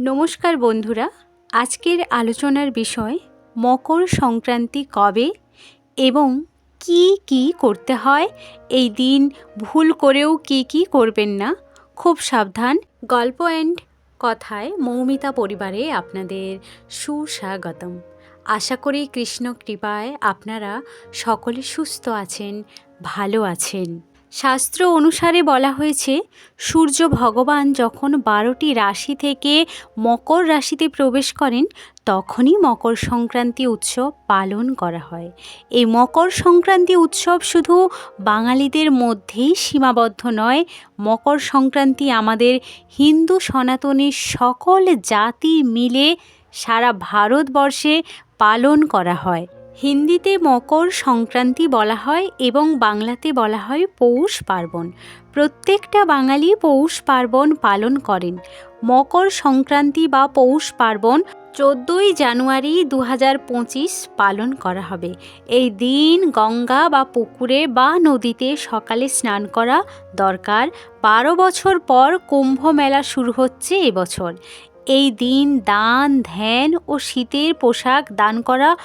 নমস্কার বন্ধুরা, আজকের আলোচনার বিষয় মকর সংক্রান্তি কবে এবং কি কি করতে হয়? এই দিন ভুল করেও কি কি করবেন না? খুব সাবধান। গল্প অ্যান্ড কথায় মৌমিতা পরিবারে আপনাদের সুস্বাগতম। আশা করি কৃষ্ণ কৃপায় আপনারা সকলে সুস্থ আছেন, ভালো আছেন। শাস্ত্র অনুসারে বলা হয়েছে, সূর্য ভগবান যখন বারোটি রাশি থেকে মকর রাশিতে প্রবেশ করেন, তখনই মকর সংক্রান্তি উৎসব পালন করা হয়। এই মকর সংক্রান্তি উৎসব শুধু বাঙালিদের মধ্যেই সীমাবদ্ধ নয়, মকর সংক্রান্তি আমাদের হিন্দু সনাতনের সকল জাতি মিলে সারা ভারতবর্ষে পালন করা হয়। হিন্দিতে মকর সংক্রান্তি বলা হয় এবং বাংলাতে বলা হয় পৌষ পার্বণ। প্রত্যেকটা বাঙালি পৌষ পার্বণ পালন করেন। মকর সংক্রান্তি বা পৌষ পার্বণ চোদ্দোই জানুয়ারি দু পালন করা হবে। এই দিন গঙ্গা বা পুকুরে বা নদীতে সকালে স্নান করা দরকার। বারো বছর পর কুম্ভ মেলা শুরু হচ্ছে এবছর এই দিন দান, ধ্যান ও শীতের পোশাক দান করা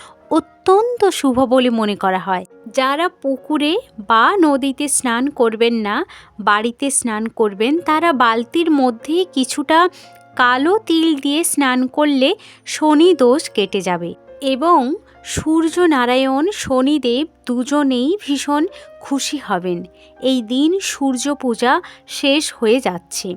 অত্যন্ত শুভ বলে মনে করা হয়। যারা পুকুরে বা নদীতে স্নান করবেন না, বাড়িতে স্নান করবেন, তারা বালতির মধ্যে কিছুটা কালো তিল দিয়ে স্নান করলে শনি দোষ কেটে যাবে এবং সূর্য নারায়ণ, শনিদেব দুজনেই ভীষণ খুশি হবেন। এই দিন সূর্য পূজা শেষ হয়ে যাচ্ছে।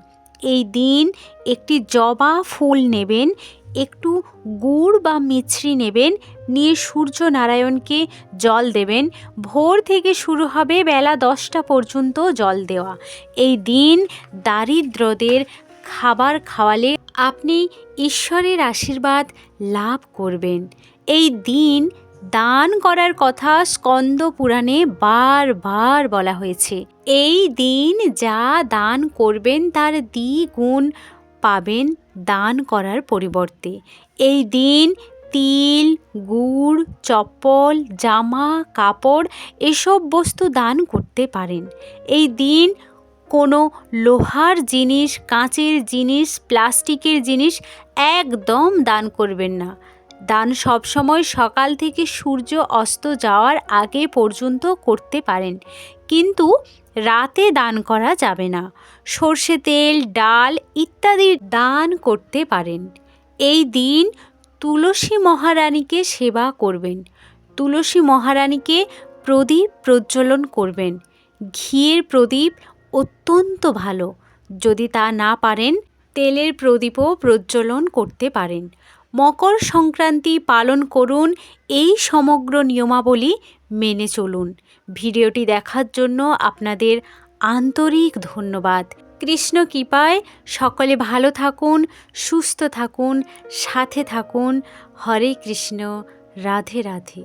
এই দিন একটি জবা ফুল নেবেন, একটু গুড় বা মিছরি নেবেন, নিয়ে সূর্য নারায়ণকে জল দেবেন। ভোর থেকে শুরু হবে বেলা দশটা পর্যন্ত জল দেওয়া। এই দিন দারিদ্রদের খাবার খাওয়ালে আপনি ঈশ্বরের আশীর্বাদ লাভ করবেন। এই দিন দান করার কথা স্কন্দ পুরাণে বারবার বলা হয়েছে। এই দিন যা দান করবেন তার দ্বিগুণ পাবেন দান করার পরিবর্তে। এই দিন তিল, গুড়, চপ্পল, জামা, কাপড় এসব বস্তু দান করতে পারেন। এই দিন কোনো লোহার জিনিস, কাঁচের জিনিস, প্লাস্টিকের জিনিস একদম দান করবেন না। দান সবসময় সকাল থেকে সূর্য অস্ত যাওয়ার আগে পর্যন্ত করতে পারেন। কিন্তু রাতে দান করা যাবে না। সর্ষে তেল, ডাল ইত্যাদি দান করতে পারেন। এই দিন তুলসী মহারানীকে সেবা করবেন। তুলসী মহারানীকে প্রদীপ প্রজ্বলন করবেন। ঘিয়ের প্রদীপ অত্যন্ত ভালো। যদি তা না পারেন, তেলের প্রদীপও প্রজ্বলন করতে পারেন। মকর সংক্রান্তি পালন করুন এই সমগ্র নিয়মাবলী মেনে চলুন। ভিডিওটি দেখার জন্য আপনাদের আন্তরিক ধন্যবাদ। কৃষ্ণ কৃপায় সকলে ভালো থাকুন, সুস্থ থাকুন, সাথে থাকুন। হরে কৃষ্ণ, রাধে রাধে।